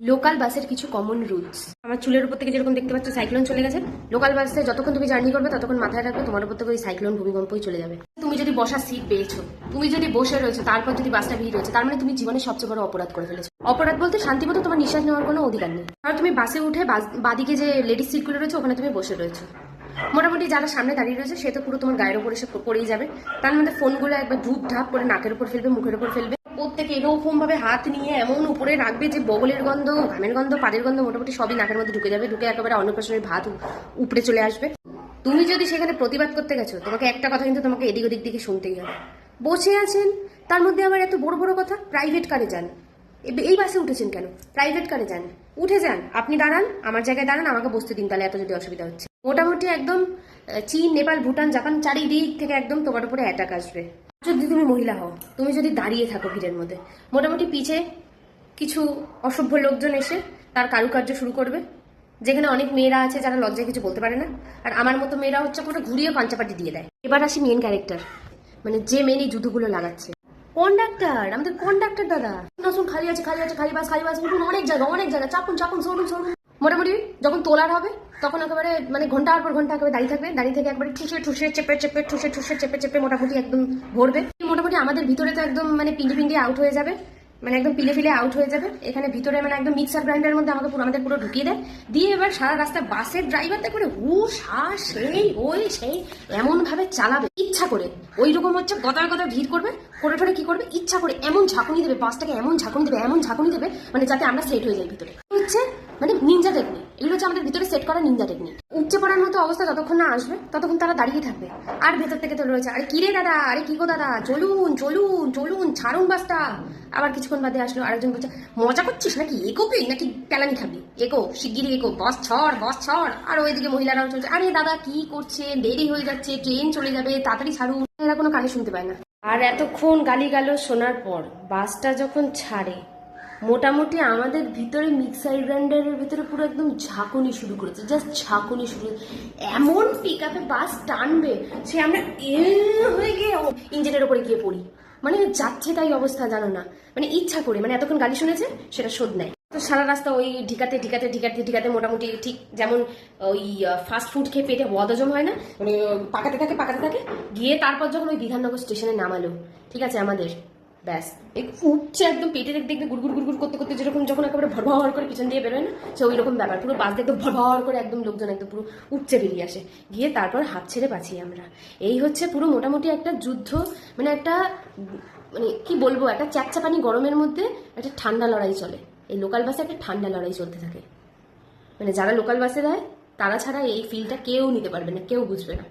Local বাসের কিছু common rules আমার চুলের উপর থেকে যেরকম দেখতে পাচ্ছ সাইক্লোন চলে গেছে। লোকাল বাসে যতক্ষণ তুমি জার্নি করবে, ততক্ষণ মাথায় রাখবে, তোমার উপর থেকে ওই সাইক্লোন ভূমিকম্পই চলে যাবে। তুমি যদি বসার সিট পেয়েছ তুমি যদি বসে রয়েছো, তারপর যদি বাসটা ভিড় রয়েছে তার মানে তুমি জীবনে সবচেয়ে বড় অপরাধ করে ফেলেছো। অপরাধ বলতে শান্তিমতো তোমার নিঃশ্বাস নেওয়ার কোনো অধিকার নেই। কারণ তুমি বাসে উঠে বাদিকে যে লেডিস সিটগুলো রয়েছে, ওখানে তুমি বসে রয়েছো। মোটামুটি যারা সামনে দাঁড়িয়ে রয়েছে, সে তো পুরো তোমার গায়ের উপর এসে পড়েই যাবে। তার মধ্যে ফোনগুলো একবার ধূপ ধাপ করে নাকের উপর ফেলবে, মুখের উপর ফেলবে। প্রত্যেকে এরকম ভাবে হাত নিয়ে এমন উপরে রাখবে যে বগলের গন্ধ, ঘামের গন্ধ, পাদের গন্ধ মোটামুটি সবই নাকের মধ্যে ঢুকে যাবে, ঢুকে একেবারে অন্নপ্রাশনের ভাত উপরে চলে আসবে। তুমি যদি সেখানে প্রতিবাদ করতে গেছো, তোমাকে একটা কথা কিন্তু তোমাকে এদিক ওদিক দিকে শুনতেই হবে। বসে আছেন, তার মধ্যে আবার এত বড় বড় কথা প্রাইভেট কারে যান। এই বাসে উঠেছেন কেন? প্রাইভেট কারে যান। উঠে যান। আপনি দাঁড়ান, আমার জায়গায় দাঁড়ান, আমাকে বসতে দিন, তাহলে এত যদি অসুবিধা হচ্ছে। মোটামুটি একদম চীন, নেপাল, ভুটান, জাপান চারিদিক থেকে একদম তোমার উপরে অ্যাটাক আসবে। যদি তুমি মহিলা হও, তুমি যদি দাঁড়িয়ে থাকো ভিড়ের মধ্যে, মোটামুটি পিছে কিছু অসভ্য লোকজন এসে তার কারুকার্য শুরু করবে, যেখানে অনেক মেয়েরা আছে যারা লজ্জায় কিছু বলতে পারে না, আর আমার মতো মেয়েরা হচ্ছে পুরো ঘুরিয়ে পাঞ্চাপাটি দিয়ে দেয়। এবার আসি মেন ক্যারেক্টার মানে যে মেন এই জুতোগুলো লাগাচ্ছে। কন্ডাক্টর আমাদের কন্ডাক্টর দাদা। আসুন খালি আছে খালি আছে, খালি বাস খালি বাস অনেক জায়গা অনেক জায়গা, চাপুন চাপুন, সরুন সরুন। মোটামুটি যখন তোলার হবে তখন একেবারে মানে ঘণ্টার পর ঘণ্টা একেবারে দাঁড়িয়ে থাকবে, দাঁড়িয়ে থেকে একবারে ঠুসে ঠুসে চেপে চেপে ঠুসে ঠুসে চেপে চেপে মোটামুটি একদম ভরবে। মোটামুটি আমাদের ভিতরে তো একদম মানে পিন্ডি পিন্ডি আউট হয়ে যাবে মানে একদম পিলে ফিলে আউট হয়ে যাবে। এখানে ভিতরে মানে একদম মিক্সার গ্রাইন্ডারের মধ্যে আমাকে পুরো, আমাদের পুরো ঢুকিয়ে দেয়। দিয়ে এবার সারা রাস্তায় বাসের ড্রাইভারটা করে হুশ, হাস, সেই, ওই, সেই এমন ভাবে চালাবে, ইচ্ছা করে। ওই রকম হচ্ছে গদার গদার ভিড় করবে, করে ঠরে কি করবে? ইচ্ছা করে এমন ঝাঁকুনি দেবে, বাসটাকে এমন ঝাঁকুনি দেবে, এমন ঝাঁকুনি দেবে মানে যাতে আমরা সেট হয়ে যাই ভিতরে। হচ্ছে মানে নিনজা টেকনিক এগুলো হচ্ছে আমাদের ভিতরে সেট করা নিনজা টেকনিক উপচে পড়ার মতো অবস্থা যতক্ষণ না আসবে, ততক্ষণ তারা দাঁড়িয়ে থাকবে। আর ভেতর থেকে তো রয়েছে, আরে কিরে দাদা? আরে কি গো দাদা? চলুন চলুন চলুন, ছাড়ুন বাসটা। আবার কিছুক্ষণ বাদে আসলো, আরেকজন বলছে, মজা করছিস নাকি? একোকে নাকি প্যালানি খাবি? একো শিগগিরি একো বস, ছড় বস, ছড়। আর ওইদিকে মহিলারাও চলছে, আরে দাদা, কি করছে? দেরি হয়ে যাচ্ছে, ট্রেন চলে যাবে, তাড়াতাড়ি ছাড়ুন। এরা কোনো কানে শুনতে পায় না। আর এতক্ষণ গালি গালো শোনার পর, বাসটা যখন ছাড়ে মোটামুটি আমাদের ভিতরে মিক্সার গ্রাইন্ডারের ভিতরে পুরো একদম ঝাঁকুনি শুরু করেছে জাস্ট ঝাঁকুনি শুরু এমন পিক আপে বাস টানবে, সে আমরা এ হয়ে গিয়ে ইঞ্জিনের ওপরে গিয়ে পড়ি। মানে যাচ্ছে তাই অবস্থা, জানো না। মানে ইচ্ছা করে মানে এতক্ষণ গালি শুনেছে, সেটা শোধ নেয়। তো সারা রাস্তা ওই ঢিকাতে ঢিকাতে ঢিকাতে ঢিকাতে মোটামুটি ঠিক যেমন ওই ফাস্ট ফুড খেয়ে পেটে বদজম হয় না মানে পাকাতে থাকে পাকাতে থাকে। গিয়ে তারপর যখন ওই বিধাননগর স্টেশনে নামালো, ঠিক আছে আমাদের। ব্যাস। উঠছে একদম পেটে দেখতে গুড়গুড় গুড়গুড় করতে করতে যেরকম যখন একেবারে ভরভর করে পিছন দিয়ে বেরোয় না, সে ওই রকম ব্যাপার। পুরো বাস দেখতে ভরভর করে একদম লোকজন একদম পুরো উপচে বেরিয়ে আসে। গিয়ে তারপর হাত ছেড়ে বাঁচি আমরা। এই হচ্ছে পুরো মোটামুটি একটা যুদ্ধ মানে একটা মানে কি বলব, একটা চ্যাপচাপানি গরমের মধ্যে একটা ঠান্ডা লড়াই চলে। এই লোকাল বাসে একটা ঠান্ডা লড়াই চলতে থাকে। মানে যারা লোকাল বাসে দেয় তারা ছাড়া এই ফিলটা কেউ নিতে পারবে না, কেউ বুঝবে না।